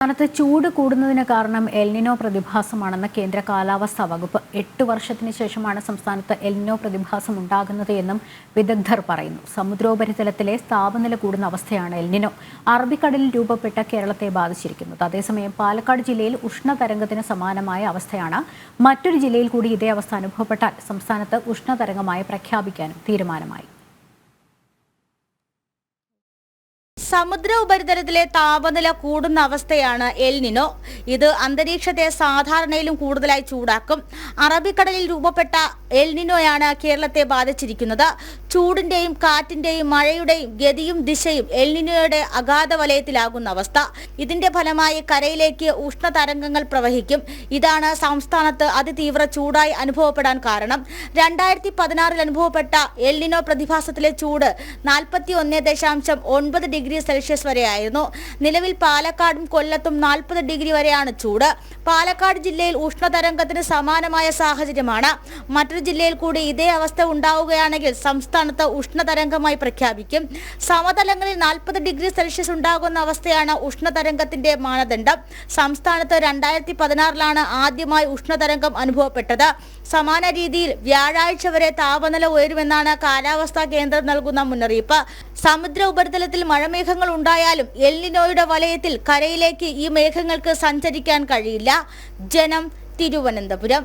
സംസ്ഥാനത്ത് ചൂട് കൂടുന്നതിന് കാരണം എൽനിനോ പ്രതിഭാസമാണെന്ന് കേന്ദ്ര കാലാവസ്ഥാ വകുപ്പ്. എട്ട് വർഷത്തിന് ശേഷമാണ് സംസ്ഥാനത്ത് എൽനിനോ പ്രതിഭാസം ഉണ്ടാകുന്നത് എന്നും വിദഗ്ധർ പറയുന്നു. സമുദ്രോപരിതലത്തിലെ താപനില കൂടുന്ന അവസ്ഥയാണ് എൽനിനോ അറബിക്കടലിൽ രൂപപ്പെട്ട കേരളത്തെ ബാധിച്ചിരിക്കുന്നത് അതേസമയം പാലക്കാട് ജില്ലയിൽ ഉഷ്ണതരംഗത്തിന് സമാനമായ അവസ്ഥയാണ്. മറ്റൊരു ജില്ലയിൽ കൂടി ഇതേ അവസ്ഥ അനുഭവപ്പെട്ടാൽ സംസ്ഥാനത്ത് ഉഷ്ണതരംഗമായി പ്രഖ്യാപിക്കാനും തീരുമാനമായി. സമുദ്ര ഉപരിതലത്തിലെ താപനില കൂടുന്ന അവസ്ഥയാണ് എൽനിനോ ഇത് അന്തരീക്ഷത്തെ സാധാരണയിലും കൂടുതലായി ചൂടാക്കും. അറബിക്കടലിൽ രൂപപ്പെട്ട എൽനിനോയാണ് കേരളത്തെ ബാധിച്ചിരിക്കുന്നത്. ചൂടിന്റെയും കാറ്റിന്റെയും മഴയുടെയും ഗതിയും ദിശയും എൽനിനോയുടെ അഗാധ വലയത്തിലാകുന്ന അവസ്ഥ. ഇതിന്റെ ഫലമായി കരയിലേക്ക് ഉഷ്ണതരംഗങ്ങൾ പ്രവഹിക്കും. ഇതാണ് സംസ്ഥാനത്ത് അതിതീവ്ര ചൂടായി അനുഭവപ്പെടാൻ കാരണം. രണ്ടായിരത്തി പതിനാറിൽ അനുഭവപ്പെട്ട എൽനിനോ പ്രതിഭാസത്തിലെ ചൂട് നാൽപ്പത്തി ഒന്ന് ദശാംശം ഒൻപത് ഡിഗ്രി സെൽഷ്യസ് വരെയായിരുന്നു. നിലവിൽ പാലക്കാടും കൊല്ലത്തും നാൽപ്പത് ഡിഗ്രി വരെയാണ് ചൂട്. പാലക്കാട് ജില്ലയിൽ ഉഷ്ണതരംഗത്തിന് സമാനമായ സാഹചര്യമാണ്. മറ്റൊരു ജില്ലയിൽ കൂടി ഇതേ അവസ്ഥ ഉണ്ടാവുകയാണെങ്കിൽ സംസ്ഥാനത്ത് ഉഷ്ണതരംഗമായി പ്രഖ്യാപിക്കും. സമതലങ്ങളിൽ നാൽപ്പത് ഡിഗ്രി സെൽഷ്യസ് ഉണ്ടാകുന്ന അവസ്ഥയാണ് ഉഷ്ണതരംഗത്തിന്റെ മാനദണ്ഡം. സംസ്ഥാനത്ത് രണ്ടായിരത്തി പതിനാറിലാണ് ആദ്യമായി ഉഷ്ണതരംഗം അനുഭവപ്പെട്ടത്. സമാന രീതിയിൽ വ്യാഴാഴ്ച വരെ താപനില ഉയരുമെന്നാണ് കാലാവസ്ഥാ കേന്ദ്രം നൽകുന്ന മുന്നറിയിപ്പ്. സമുദ്ര ഉപരിതലത്തിൽ മഴമേഘങ്ങൾ ഉണ്ടായാലും എൽനിനോയുടെ വലയത്തിൽ കരയിലേക്ക് ഈ മേഘങ്ങൾക്ക് സഞ്ചരിക്കാൻ കഴിയില്ല. ജനം തിരുവനന്തപുരം.